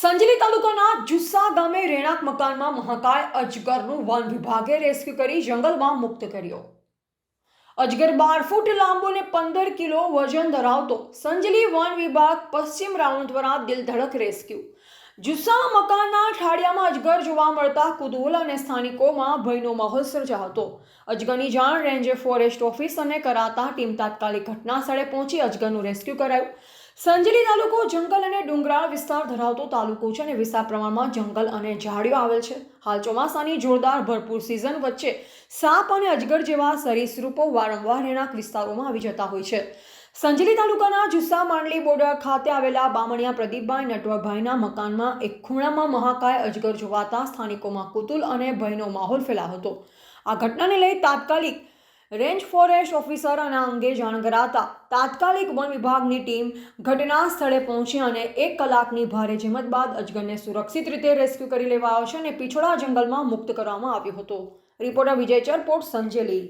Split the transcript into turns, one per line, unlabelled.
સંજલી તાલુકાના જુસ્સા ગામે રહેણાંક મકાનમાં મહાકાય અજગરનું વન વિભાગે રેસ્ક્યુ કરી જંગલમાં મુક્ત કર્યો. અજગર બાર ફૂટ લાંબો ને પંદર કિલો વજન ધરાવતો સંજલી વન વિભાગ પશ્ચિમ રાઉન્ડ દ્વારા દિલધડક રેસ્ક્યુ. જુસ્સા મકાનના ઠાડિયામાં અજગર જોવા મળતા કુતૂહલ અને સ્થાનિકોમાં ભયનો માહોલ સર્જાયો હતો. અજગરની જાણ રેન્જે ફોરેસ્ટ ઓફિસરને કરાતા ટીમ તાત્કાલિક ઘટના સ્થળે પહોંચી અજગરનું રેસ્ક્યુ કરાયું. સંજલી તાલુકો જંગલ અને ડુંગરાળ વિસ્તાર ધરાવતો તાલુકો છે અને વિસ્તાર પ્રમાણમાં જંગલ અને ઝાડીઓ આવેલ છે. હાલ ચોમાસાની જોરદાર ભરપૂર સિઝન વચ્ચે સાપ અને અજગર જેવા સરીસૃપો વારંવાર રહેણાંક વિસ્તારોમાં આવી જતા હોય છે. સંજલી તાલુકાના જુસ્સા માંડલી બોર્ડર ખાતે આવેલા બામણિયા પ્રદીપભાઈ નટવરભાઈના મકાનમાં એક ખૂણામાં મહાકાય અજગર જોવાતા સ્થાનિકોમાં કુતુલ અને ભયનો માહોલ ફેલાયો હતો. આ ઘટનાને લઈ તાત્કાલિક રેન્જ ફોરેસ્ટ ઓફિસર અને અંગે જાણ કરાતા તાત્કાલિક વન વિભાગની ટીમ ઘટના સ્થળે પહોંચી અને એક કલાકની ભારે જહેમત બાદ અજગરને સુરક્ષિત રીતે રેસ્ક્યુ કરી લેવાયો છે અને પીછોડા જંગલમાં મુક્ત કરવામાં આવ્યો હતો. રિપોર્ટર વિજય ચરપોટ, સંજેલી.